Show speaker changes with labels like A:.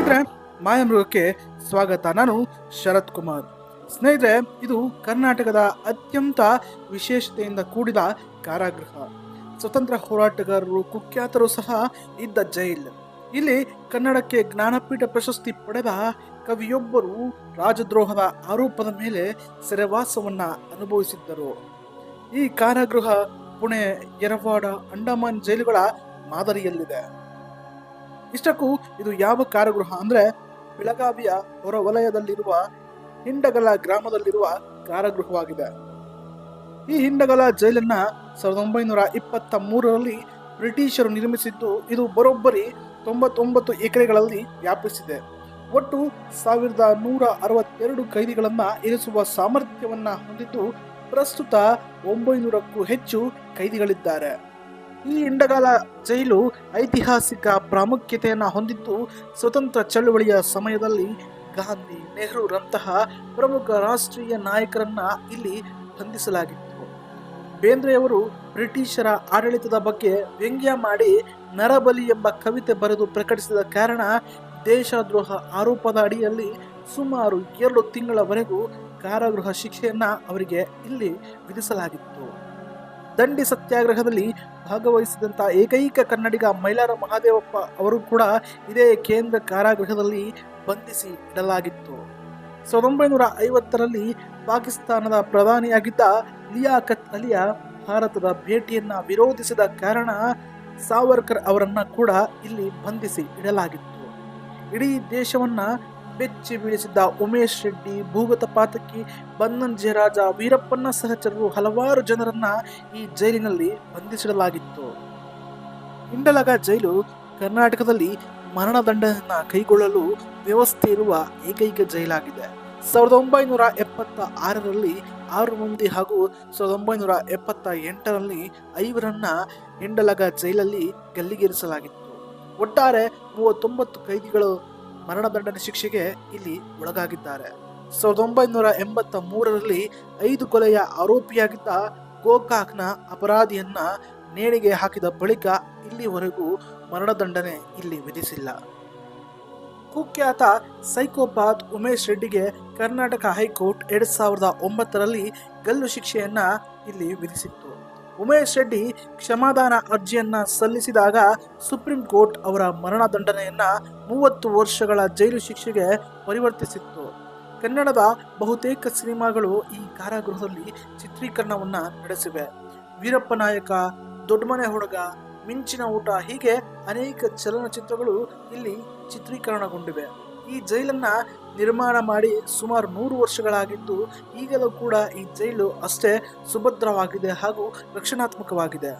A: ಸ್ನೇಹಿತರೆ, ಮಾಯಾಮೃಗಕ್ಕೆ ಸ್ವಾಗತ. ನಾನು ಶರತ್ ಕುಮಾರ್. ಸ್ನೇಹಿತರೆ, ಇದು ಕರ್ನಾಟಕದ ಅತ್ಯಂತ ವಿಶೇಷತೆಯಿಂದ ಕೂಡಿದ ಕಾರಾಗೃಹ. ಸ್ವತಂತ್ರ ಹೋರಾಟಗಾರರು, ಕುಖ್ಯಾತರು ಸಹ ಇದ್ದ ಜೈಲ್. ಇಲ್ಲಿ ಕನ್ನಡಕ್ಕೆ ಜ್ಞಾನಪೀಠ ಪ್ರಶಸ್ತಿ ಪಡೆದ ಕವಿಯೊಬ್ಬರು ರಾಜದ್ರೋಹದ ಆರೋಪದ ಮೇಲೆ ಸೆರೆವಾಸವನ್ನು ಅನುಭವಿಸಿದ್ದರು. ಈ ಕಾರಾಗೃಹ ಪುಣೆ, ಯರವಾಡ, ಅಂಡಮಾನ್ ಜೈಲುಗಳ ಮಾದರಿಯಲ್ಲಿದೆ. ಇಷ್ಟಕ್ಕೂ ಇದು ಯಾವ ಕಾರಾಗೃಹ ಅಂದ್ರೆ ಬೆಳಗಾವಿಯ ಹೊರವಲಯದಲ್ಲಿರುವ ಹಿಂಡಗಲ ಗ್ರಾಮದಲ್ಲಿರುವ ಕಾರಾಗೃಹವಾಗಿದೆ. ಈ ಹಿಂಡಗಲ ಜೈಲನ್ನ ಸಾವಿರದ ಒಂಬೈನೂರ ಇಪ್ಪತ್ತ ಮೂರರಲ್ಲಿ ಬ್ರಿಟಿಷರು ನಿರ್ಮಿಸಿದ್ದು ಇದು ಬರೋಬ್ಬರಿ ತೊಂಬತ್ತೊಂಬತ್ತು ಎಕರೆಗಳಲ್ಲಿ ವ್ಯಾಪಿಸಿದೆ. ಒಟ್ಟು ಸಾವಿರದ ನೂರ ಅರವತ್ತೆರಡು ಕೈದಿಗಳನ್ನ ಇರಿಸುವ ಸಾಮರ್ಥ್ಯವನ್ನ ಹೊಂದಿದ್ದು ಪ್ರಸ್ತುತ ಒಂಬೈನೂರಕ್ಕೂ ಹೆಚ್ಚು ಕೈದಿಗಳಿದ್ದಾರೆ ಈ ಇಂಡಗಾಲ ಜೈಲು ಐತಿಹಾಸಿಕ ಪ್ರಾಮುಖ್ಯತೆಯನ್ನು ಹೊಂದಿದ್ದು ಸ್ವತಂತ್ರ ಚಳುವಳಿಯ ಸಮಯದಲ್ಲಿ ಗಾಂಧಿ ನೆಹರೂರಂತಹ ಪ್ರಮುಖ ರಾಷ್ಟ್ರೀಯ ನಾಯಕರನ್ನ ಇಲ್ಲಿ ಬಂಧಿಸಲಾಗಿತ್ತು. ಬೇಂದ್ರೆಯವರು ಬ್ರಿಟಿಷರ ಆಡಳಿತದ ಬಗ್ಗೆ ವ್ಯಂಗ್ಯ ಮಾಡಿ ನರಬಲಿ ಎಂಬ ಕವಿತೆ ಬರೆದು ಪ್ರಕಟಿಸಿದ ಕಾರಣ ದೇಶದ್ರೋಹ ಆರೋಪದ ಅಡಿಯಲ್ಲಿ ಸುಮಾರು ಎರಡು ತಿಂಗಳವರೆಗೂ ಕಾರಾಗೃಹ ಶಿಕ್ಷೆಯನ್ನು ಅವರಿಗೆ ಇಲ್ಲಿ ವಿಧಿಸಲಾಗಿತ್ತು. ದಂಡಿ ಸತ್ಯಾಗ್ರಹದಲ್ಲಿ ಭಾಗವಹಿಸಿದಂಥ ಏಕೈಕ ಕನ್ನಡಿಗ ಮೈಲಾರ ಮಹಾದೇವಪ್ಪ ಅವರು ಕೂಡ ಇದೇ ಕೇಂದ್ರ ಕಾರಾಗೃಹದಲ್ಲಿ ಬಂಧಿಸಿ ಇಡಲಾಗಿತ್ತು. ಸಾವಿರದ ಒಂಬೈನೂರ ಐವತ್ತರಲ್ಲಿ ಪಾಕಿಸ್ತಾನದ ಪ್ರಧಾನಿಯಾಗಿದ್ದ ಲಿಯಾಕತ್ ಅಲಿಯ ಭಾರತದ ಭೇಟಿಯನ್ನು ವಿರೋಧಿಸಿದ ಕಾರಣ ಸಾವರ್ಕರ್ ಅವರನ್ನು ಕೂಡ ಇಲ್ಲಿ ಬಂಧಿಸಿ ಇಡಲಾಗಿತ್ತು. ಇಡೀ ದೇಶವನ್ನ ಬೆಚ್ಚಿ ಬೀಳಿಸಿದ್ದ ಉಮೇಶ್ ರೆಡ್ಡಿ ಭೂಗತ ಪಾತಕಿ ಬನ್ನನ್ ಜಯರಾಜ, ವೀರಪ್ಪನ ಸಹಚರರು ಹಲವಾರು ಜನರನ್ನ ಈ ಜೈಲಿನಲ್ಲಿ ಬಂಧಿಸಿಡಲಾಗಿತ್ತು. ಇಂಡಲಗ ಜೈಲು ಕರ್ನಾಟಕದಲ್ಲಿ ಮರಣದಂಡನೆಯನ್ನ ಕೈಗೊಳ್ಳಲು ವ್ಯವಸ್ಥೆ ಇರುವ ಏಕೈಕ ಜೈಲಾಗಿದೆ. ಸಾವಿರದ ಒಂಬೈನೂರ ಎಪ್ಪತ್ತ ಆರರಲ್ಲಿ ಆರು ಮಂದಿ ಹಾಗೂ ಸಾವಿರದ ಒಂಬೈನೂರ ಎಪ್ಪತ್ತ ಎಂಟರಲ್ಲಿ ಐವರನ್ನ ಇಂಡಲಗ ಜೈಲಲ್ಲಿ ಗಲ್ಲಿಗೇರಿಸಲಾಗಿತ್ತು. ಒಟ್ಟಾರೆ ಮೂವತ್ತೊಂಬತ್ತು ಕೈದಿಗಳು ಮರಣದಂಡನೆ ಶಿಕ್ಷೆಗೆ ಇಲ್ಲಿ ಒಳಗಾಗಿದ್ದಾರೆ. ಸಾವಿರದ ಒಂಬೈನೂರ ಎಂಬತ್ತ ಮೂರರಲ್ಲಿ ಐದು ಕೊಲೆಯ ಆರೋಪಿಯಾಗಿದ್ದ ಗೋಕಾಕ್ನ ಅಪರಾಧಿಯನ್ನ ನೇಣಿಗೆ ಹಾಕಿದ ಬಳಿಕ ಇಲ್ಲಿವರೆಗೂ ಮರಣದಂಡನೆ ಇಲ್ಲಿ ವಿಧಿಸಿಲ್ಲ. ಕುಖ್ಯಾತ ಸೈಕೋಪಾತ್ ಉಮೇಶ್ ರೆಡ್ಡಿಗೆ ಕರ್ನಾಟಕ ಹೈಕೋರ್ಟ್ ಎರಡ್ ಸಾವಿರದ ಒಂಬತ್ತರಲ್ಲಿ ಗಲ್ಲು ಶಿಕ್ಷೆಯನ್ನ ಇಲ್ಲಿ ವಿಧಿಸಿತ್ತು. ಉಮೇಶ್ ರೆಡ್ಡಿ ಕ್ಷಮಾದಾನ ಅರ್ಜಿಯನ್ನ ಸಲ್ಲಿಸಿದಾಗ ಸುಪ್ರೀಂ ಕೋರ್ಟ್ ಅವರ ಮರಣದಂಡನೆಯನ್ನು ಮೂವತ್ತು ವರ್ಷಗಳ ಜೈಲು ಶಿಕ್ಷೆಗೆ ಪರಿವರ್ತಿಸಿತ್ತು. ಕನ್ನಡದ ಬಹುತೇಕ ಸಿನಿಮಾಗಳು ಈ ಕಾರಾಗೃಹದಲ್ಲಿ ಚಿತ್ರೀಕರಣವನ್ನ ನಡೆಸಿವೆ. ವೀರಪ್ಪ ನಾಯಕ, ದೊಡ್ಡಮನೆ ಹುಡುಗ, ಮಿಂಚಿನ ಊಟ ಹೀಗೆ ಅನೇಕ ಚಲನಚಿತ್ರಗಳು ಇಲ್ಲಿ ಚಿತ್ರೀಕರಣಗೊಂಡಿವೆ. ಈ ಜೈಲನ್ನ ನಿರ್ಮಾಣ ಮಾಡಿ ಸುಮಾರು ನೂರು ವರ್ಷಗಳಾಗಿದ್ದು, ಈಗಲೂ ಕೂಡ ಈ ಜೈಲು ಅಷ್ಟೇ ಸುಭದ್ರವಾಗಿದೆ ಹಾಗೂ ರಕ್ಷಣಾತ್ಮಕವಾಗಿದೆ.